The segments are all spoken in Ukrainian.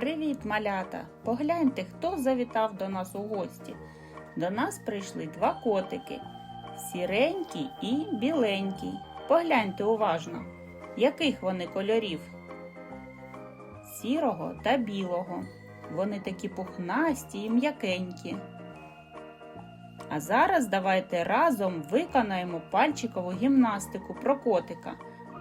Привіт, малята! Погляньте, хто завітав до нас у гості. До нас прийшли два котики сіренький і біленький. Погляньте уважно, яких вони кольорів? Сірого та білого. Вони такі пухнасті і м'якенькі. А зараз давайте разом виконаємо пальчикову гімнастику про котика.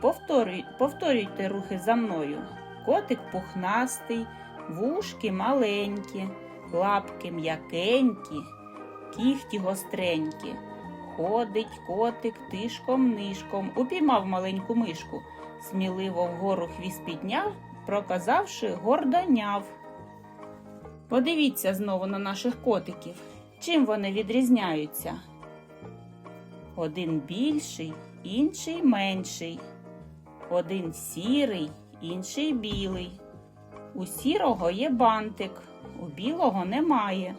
Повторюй, повторюйте рухи за мною. Котик пухнастий, вушки маленькі, лапки м'якенькі, кіхті гостренькі. Ходить котик тишком-нишком, упіймав маленьку мишку, сміливо вгору хвіст підняв, проказавши гордоняв. Подивіться знову на наших котиків. Чим вони відрізняються? Один більший, інший менший. Один сірий, інший білий. У сірого є бантик, у білого немає.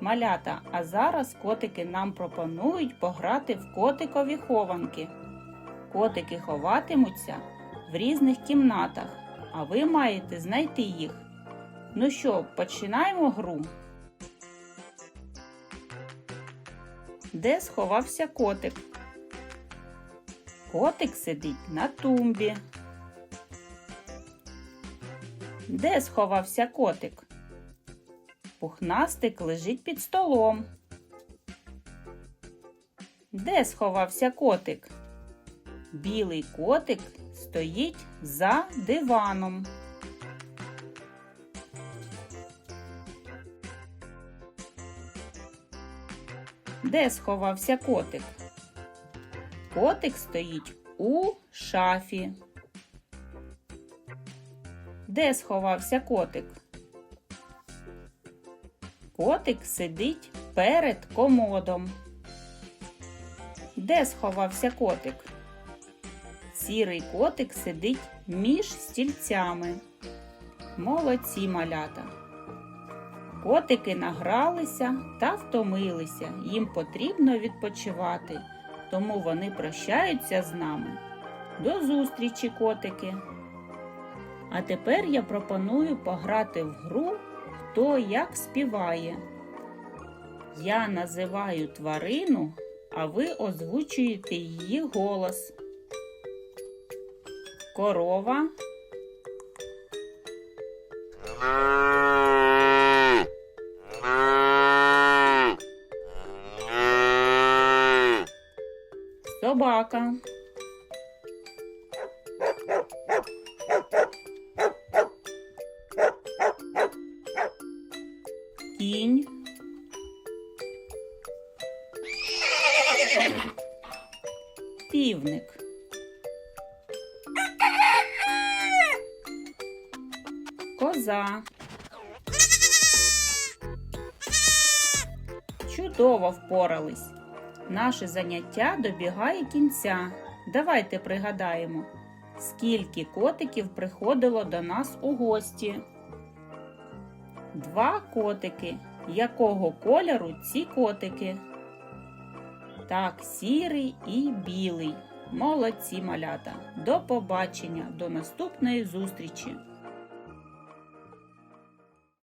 Малята, а зараз котики нам пропонують пограти в котикові хованки. Котики ховатимуться в різних кімнатах, а ви маєте знайти їх. Ну що, починаємо гру. Де сховався котик? Котик сидить на тумбі. Де сховався котик? Пухнастик лежить під столом. Де сховався котик? Білий котик стоїть за диваном. Де сховався котик? Котик стоїть у шафі. Де сховався котик? Котик сидить перед комодом. Де сховався котик? Сірий котик сидить між стільцями. Молодці малята. Котики награлися та втомилися. Їм потрібно відпочивати, тому вони прощаються з нами. До зустрічі, котики! А тепер я пропоную пограти в гру Хто як співає. Я називаю тварину, а ви озвучуєте її голос. Корова, собака. Півник. Коза. Чудово впорались. Наше заняття добігає кінця. Давайте пригадаємо, скільки котиків приходило до нас у гості. Два котики. Якого кольору ці котики? Так, сірий і білий. Молодці малята. До побачення, до наступної зустрічі!